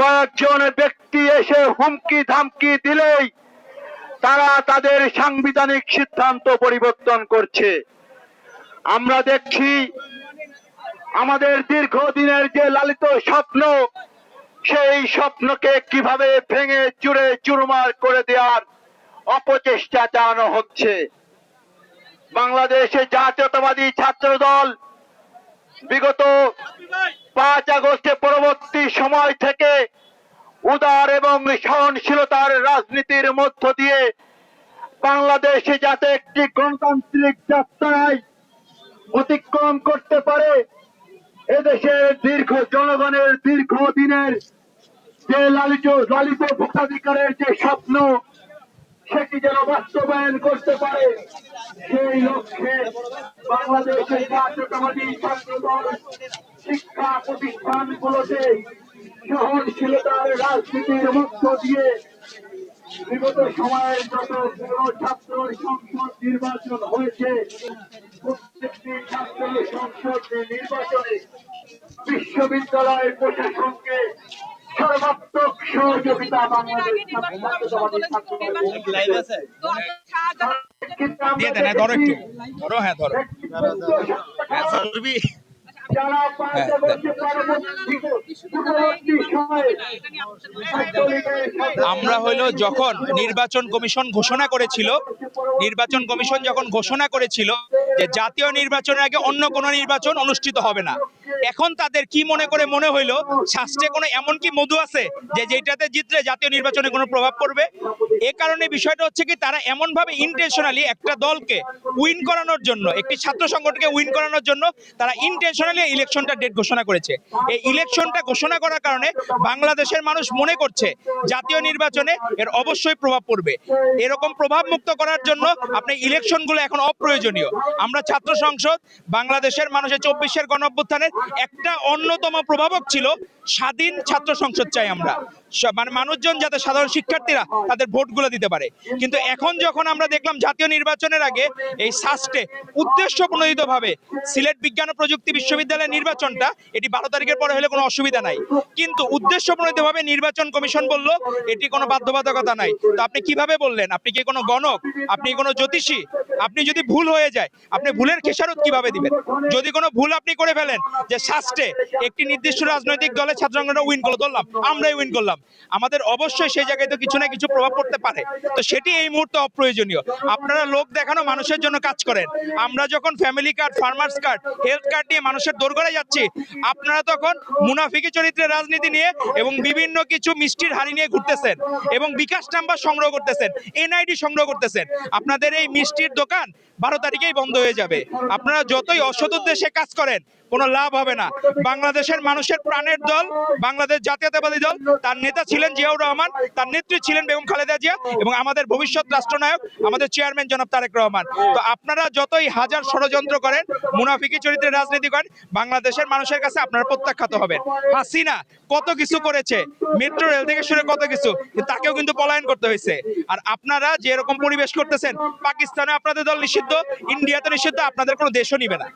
কয়েকজন ব্যক্তি এসে হুমকি ধামকি দিলেই তারা তাদের সাংবিধানিক সিদ্ধান্ত পরিবর্তন করছে। আমরা দেখছি আমাদের দীর্ঘদিনের যে লালিত স্বপ্ন, সেই স্বপ্নকে কীভাবে ভেঙে চুরে চুরমার করে দেওয়ার অপচেষ্টা চালানো হচ্ছে। বাংলাদেশে জাতীয়তাবাদী ছাত্র দল বিগত পাঁচ আগস্টে পরবর্তী সময় থেকে উদার এবং সহনশীলতার রাজনীতির মধ্য দিয়ে বাংলাদেশে যাতে একটি গণতান্ত্রিক যাত্রায় অতিক্রম করতে পারে, এদেশের দীর্ঘ জনগণের দীর্ঘ দিনের যে লালিত লালিত ভোটাধিকারের যে স্বপ্ন সেটি যেন বাস্তবায়ন করতে পারে। সেই লক্ষ্যে বাংলাদেশের জাতীয়তাবাদী ছাত্র দল শিক্ষা প্রতিষ্ঠানগুলোতে সহনশীলতার রাজনীতির মধ্য দিয়ে বিগত সময়ের যত ছাত্র সংসদ নির্বাচন হয়েছে, প্রত্যেকটি ছাত্র সংসদ নির্বাচনে বিশ্ববিদ্যালয় প্রশাসনকে সহযোগিতা বাংলাদেশ দিয়ে দেন হ্যাঁ ধরো একটু। ধরো হ্যাঁ ধরো। হ্যাঁ সাথে আমরা হইল যখন নির্বাচন কমিশন ঘোষণা করেছিল নির্বাচন কমিশন যখন ঘোষণা করেছিল যে জাতীয় নির্বাচনের আগে অন্য কোনো নির্বাচন অনুষ্ঠিত হবে না। এখন তাদের কি মনে করে মনে হইল শাস্ত্রে কোনো এমন কি মধু আছে যে যেটাতে জিতলে জাতীয় নির্বাচনে কোনো প্রভাব পড়বে? এ কারণে বিষয়টা হচ্ছে কি তারা এমন ভাবে ইন্টেনশনালি একটা দলকে উইন করানোর জন্য একটি ছাত্র সংগঠনকে উইন করানোর জন্য তারা ইন্টেনশনালি ইলেকশনটা ডেট ঘোষণা করেছে। এই ইলেকশনটা ঘোষণা করার কারণে বাংলাদেশের মানুষ মনে করছে জাতীয় নির্বাচনে এর অবশ্যই প্রভাব পড়বে। এরকম প্রভাব মুক্ত করার জন্য আপনি ইলেকশনগুলো এখন অপ্রয়োজনীয়। আমরা ছাত্র সংসদ, বাংলাদেশের মানুষের চব্বিশের গণ অভ্যুত্থানের একটা অন্যতম প্রভাবক ছিল স্বাধীন ছাত্র সংসদ চাই আমরা। মানে মানুষজন যাতে সাধারণ শিক্ষার্থীরা তাদের ভোটগুলো দিতে পারে। কিন্তু এখন যখন আমরা দেখলাম জাতীয় নির্বাচনের আগে এই সাস্টে উদ্দেশ্য প্রণোদিতভাবে সিলেট বিজ্ঞান ও প্রযুক্তি বিশ্ববিদ্যালয়ের নির্বাচনটা, এটি বারো তারিখের পরে হলে কোনো অসুবিধা নাই। কিন্তু উদ্দেশ্য প্রণোদিতভাবে নির্বাচন কমিশন বলল, এটি কোনো বাধ্যবাধকতা নাই। তো আপনি কীভাবে বললেন? আপনি কি কোনো গণক? আপনি কোনো জ্যোতিষী? আপনি যদি ভুল হয়ে যায়, আপনি ভুলের খেসারত কীভাবে দিবেন? যদি কোনো ভুল আপনি করে ফেলেন, যে শাস্টে একটি নির্দিষ্ট রাজনৈতিক দলের ছাত্র সংগঠন উইন করল, ধরলাম, আমরাই উইন করলাম। আমাদের অবশ্যই সেই জায়গায় তো কিছু না কিছু প্রভাব পড়তে পারে। তো সেটি এই মুহূর্তে অপ্রয়োজনীয়। আপনারা লোক দেখানো মানুষের জন্য কাজ করেন। আমরা যখন family card farmers card health card নিয়ে মানুষের দোরগড়ায় যাচ্ছি, আপনারা তখন মুনাফিকি চরিত্রের রাজনীতি নিয়ে এবং বিভিন্ন কিছু মিষ্টির হাড়ি নিয়ে ঘুরতেছেন এবং বিকাশ নাম্বার সংগ্রহ করতেছেন এনআইডি সংগ্রহ করতেছেন। আপনাদের এই মিষ্টির দোকান বারো তারিখেই বন্ধ হয়ে যাবে। আপনারা যতই অসৎ উদ্দেশ্যে কাজ করেন কোনো লাভ হবে না। বাংলাদেশের মানুষের প্রাণের দল, বাংলাদেশ জাতীয়তাবাদী দল, তার নেতা ছিলেন জিয়াউর রহমান, তার নেত্রী ছিলেন বেগম খালেদা জিয়া এবং আমাদের ভবিষ্যৎ রাষ্ট্রনায়ক, আমাদের চেয়ারম্যান জনাব তারেক রহমান। তো আপনারা যতই হাজার ষড়যন্ত্র করেন, মুনাফিকি চরিত্রের রাজনীতি করেন, বাংলাদেশের মানুষের কাছে আপনারা প্রত্যাখ্যাত হবেন। হাসিনা কত কিছু করেছে, মেট্রো রেল থেকে শুরু কত কিছু, তাকেও কিন্তু পলায়ন করতে হয়েছে। আর আপনারা যে এরকম পরিবেশ করতেছেন, পাকিস্তানে আপনাদের দল নিষিদ্ধ, ইন্ডিয়াতে নিষিদ্ধ, আপনাদের কোনো দেশও নিবে না।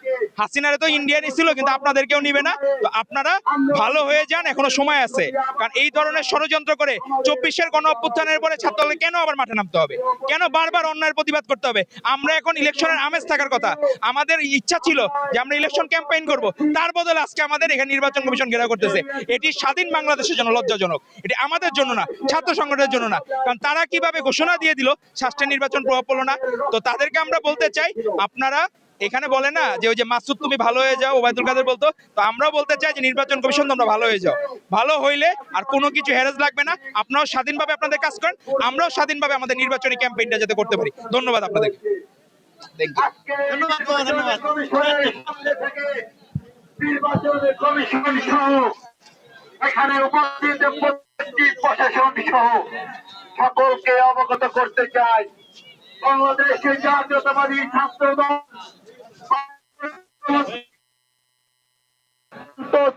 হাসিনারে তো ইন্ডিয়া নিছিল কিন্তু আপনাদেরকেও নিবে না। তো আপনারা ভালো হয়ে যান, এখনও সময় আছে। কারণ এই ধরনের ষড়যন্ত্র করে চব্বিশের গণ অভ্যুত্থানের পরে ছাত্রদলকে কেন আবার মাঠে নামতে হবে? কেন বারবার অন্যায়ের প্রতিবাদ করতে হবে? আমরা এখন ইলেকশনের আমেজ থাকার কথা। আমাদের ইচ্ছা ছিল যে আমরা ইলেকশন ক্যাম্পেইন করব। তার বদলে আজকে আমাদের এখানে নির্বাচন কমিশন ঘেরাও করতেছে। এটি স্বাধীন বাংলাদেশের জন্য লজ্জাজনক। এটি আমাদের জন্য না, ছাত্র সংগঠনের জন্য না। কারণ তারা কীভাবে ঘোষণা দিয়ে দিল, শাস্ত্রের নির্বাচন প্রভাব পড়ল না। তো তাদেরকে আমরা বলতে চাই, আপনারা এখানে বলে না যে ওই যে মাসুদ তুমি ভালো হয়ে যাও, ওবায়দুল কাদের বলতো, তো আমরাও বলতে চাই যে নির্বাচন কমিশন তোমরা ভালো হয়ে যাও। ভালো হইলে আর কোনো কিছু হ্যারেস লাগবে না, আপনারাও স্বাধীনভাবে আপনাদের কাজ করেন, আমরাও স্বাধীনভাবে আমাদের নির্বাচনী ক্যাম্পেইনটা যাতে করতে পারি। ধন্যবাদ সহ সকলকে অবগত করতে চাই। বাংলাদেশের জাতীয়তাবাদী ছাত্র দল তো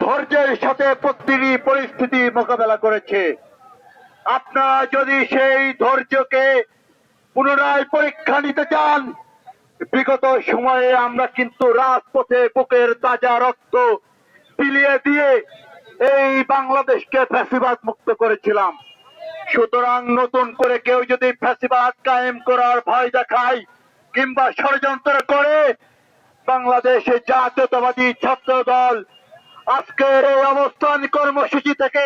ধৈর্যের সাথে প্রতিটি পরিস্থিতি মোকাবেলা করেছে। আপনারা যদি সেই ধৈর্যকে পুনরায় পরীক্ষা নিতে চান, বিগত সময়ে আমরা কিন্তু রাজপথে বুকের তাজা রক্ত বিলিয়ে দিয়ে এই বাংলাদেশকে ফ্যাসিবাদ মুক্ত করেছিলাম। সুতরাং নতুন করে কেউ যদি ফ্যাসিবাদ কায়েম করার ভয় দেখায় কিংবা ষড়যন্ত্র করে বাংলাদেশে জাতীয়তাবাদী ছাত্র দল আজকের এই অবস্থান কর্মসূচি থেকে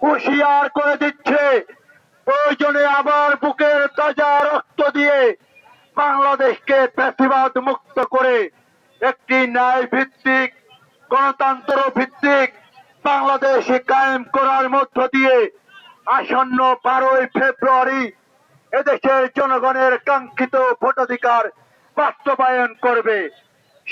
হুঁশিয়ার করে দিচ্ছে। প্রয়োজনে আবার বুকের তাজা রক্ত দিয়ে বাংলাদেশকে ফ্যাসিবাদ মুক্ত করে একটি ন্যায় ভিত্তিক গণতন্ত্র ভিত্তিক বাংলাদেশ কায়েম করার মধ্য দিয়ে আসন্ন বারোই ফেব্রুয়ারি এদেশের জনগণের কাঙ্ক্ষিত ভোটাধিকার বাস্তবায়ন করবে।